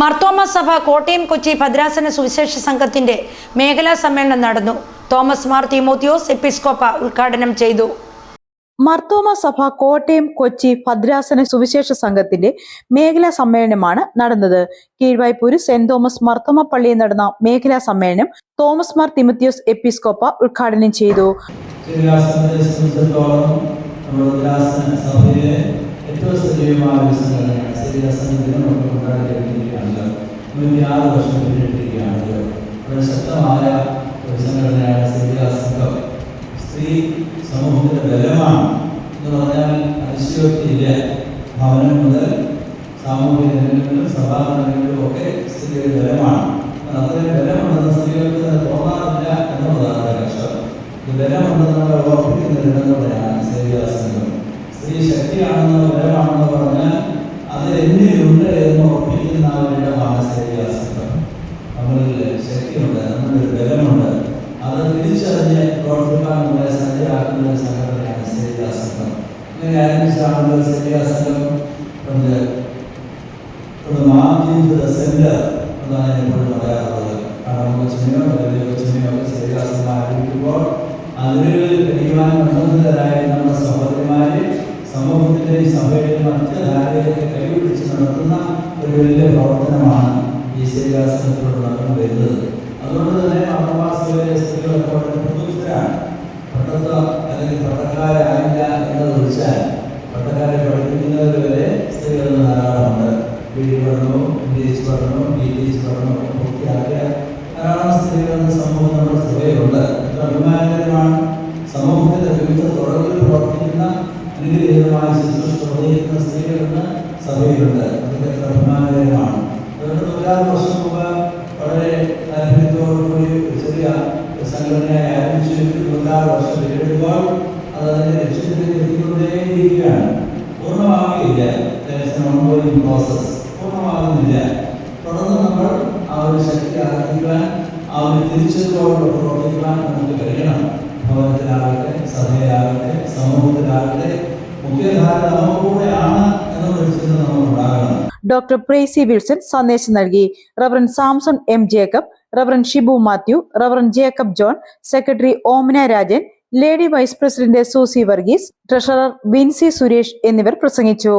മർത്തോമ സഭ കോട്ടയം കൊച്ചി ഭദ്രാസന സുവിശേഷ സംഘത്തിന്റെ മേഖലാ സമ്മേളനം നടന്നു. തോമസ് മാർ തിമോത്തിയോസ് എപ്പിസ്കോപ്പ ഉദ്ഘാടനം ചെയ്തു. മർത്തോമ സഭ കോട്ടയം കൊച്ചി ഭദ്രാസന സുവിശേഷ സംഘത്തിന്റെ മേഖലാ സമ്മേളനമാണ് നടന്നത്. കീഴ്വായ്പൂര് സെന്റ് തോമസ് മർത്തോമ പള്ളിയിൽ നടന്ന മേഖലാ സമ്മേളനം തോമസ് മാർ തിമത്തിയോസ് എപ്പിസ്കോപ്പ ഉദ്ഘാടനം ചെയ്തു. ഏറ്റവും സജീവമായ ഒരു നമുക്ക് കൊണ്ടാടിയിരിക്കുകയാണല്ലോ നൂറ്റിയാറ് വർഷം പിന്നിട്ടിരിക്കുകയാണ് വളരെ ശക്തമായ ഒരു സംഘടനയാണ് സ്ത്രീരസംഘം സ്ത്രീ സമൂഹത്തിന്റെ ബലമാണ് എന്ന് പറഞ്ഞാൽ അതിശയോക്തിയില്ല ഭവനം മുതൽ സാമൂഹിക രംഗങ്ങളിലും സഭാരംഗങ്ങളിലും ഒക്കെ സ്ത്രീയുടെ ബലമാണ് അത്രയും ബലമുണ്ടെന്ന് സ്ത്രീകൾക്ക് തോന്നാറില്ല എന്നുള്ളതാണ് കഷ്ടം ബലമുണ്ടെന്നുള്ള ഉറപ്പിക്കുന്ന ഇടങ്ങളുടെയാണ് സേവികാസംഘം സ്ത്രീ ശക്തിയാണെന്നോ ബലമാണെന്നോ പറഞ്ഞാൽ അത് എന്നിലുണ്ട് എന്ന് ഉറപ്പിക്കുന്ന ആ ഒരു ഇടമാണ് സേവികാസംഘം നമ്മളിൽ ശക്തിയുണ്ട് നമ്മളിൽ ബലമുണ്ട് അത് തിരിച്ചറിഞ്ഞ് പ്രവർത്തിക്കാൻ നമ്മളെ സജ്ജരാക്കുന്ന ഒരു സംഘടനയാണ് സേവികാസംഘം ടു ദ സെന്റർ എന്നാണ് ഞാൻ എപ്പോഴും പറയാറുള്ളത് കാരണം കൊച്ചിനെയോ അല്ലെങ്കിൽ കൊച്ചിനെയോ ഒക്കെ ശരീരാസനം ആരംഭിക്കുമ്പോൾ കഴിയുവാൻ നിർബന്ധിതരായ നമ്മുടെ സഹോദരിമാരെ സമൂഹത്തിന്റെയും സഭയുടെയും മധ്യധാരയിലേക്ക് കൈപിടിച്ച് നടത്തുന്ന ഒരു വലിയ പ്രവർത്തനമാണ് ഈ ശരീരാസനത്തിലൂടെ നടന്നു വരുന്നത് അതുകൊണ്ട് തന്നെ അമ്മമാസഭയിലെ ഒഴിച്ചാൽ പട്ടക്കാരെ പഠിപ്പിക്കുന്നവർ വരെ സ്ത്രീകൾ ധാരാളമുണ്ട് ബി പഠനവും ഇംഗ്ലീഷ് പഠനവും എച്ച് പഠനവും പൂർത്തിയാക്കിയ ധാരാളം സ്ത്രീകളുടെ സമൂഹം നമ്മുടെ സഭയിലുണ്ട് അഭിമാനകരമാണ്. സമൂഹത്തിന്റെ വിവിധ തുറകളിൽ പ്രവർത്തിക്കുന്ന അനുഗ്രഹീതമായ ശുശ്രൂഷ പ്രവർത്തിക്കുന്ന സ്ത്രീകൾ ഇന്ന് സഭയിലുണ്ട്. അതൊക്കെ അഭിമാനകരമാണ്. അതുകൊണ്ട് നൂറ്റാറ് വർഷം മുമ്പ് വളരെ താല്പര്യത്തോടുകൂടി ചെറിയ സംഘടനയായി ആരംഭിച്ചു നൂറ്റാറ് വർഷം പിന്നിടുമ്പോൾ അത് അതിന്റെ ലക്ഷ്യത്തിലേക്ക് എത്തിക്കൊണ്ടേയിരിക്കുകയാണ് പൂർണമാവുകയില്ല ഓൺഗോയിങ് പ്രോസസ് പൂർണമാകുന്നില്ല. തുടർന്ന് നമ്മൾ ആ ഒരു ശക്തി ആർജിക്കുവാൻ ആ ഒരു തിരിച്ചറിവോട് പ്രവർത്തിക്കുവാൻ നമുക്ക് കഴിയണം. ഭവനത്തിലാകട്ടെ സഭയിലാകട്ടെ സമൂഹത്തിലാകട്ടെ മുഖ്യധാര നമുക്ക് എന്നൊരു എന്നുള്ള നമ്മൾ ഉണ്ടാകണം. ഡോക്ടർ പ്രേസി വിൽസൺ സന്ദേശം നൽകി. Reverend Samson M Jacob reverend Shibu Mathew reverend Jacob John secretary Omana Rajan lady vice president Susie Varghese treasurer Vincy Suresh എന്നിവർ പ്രസംഗിച്ചു.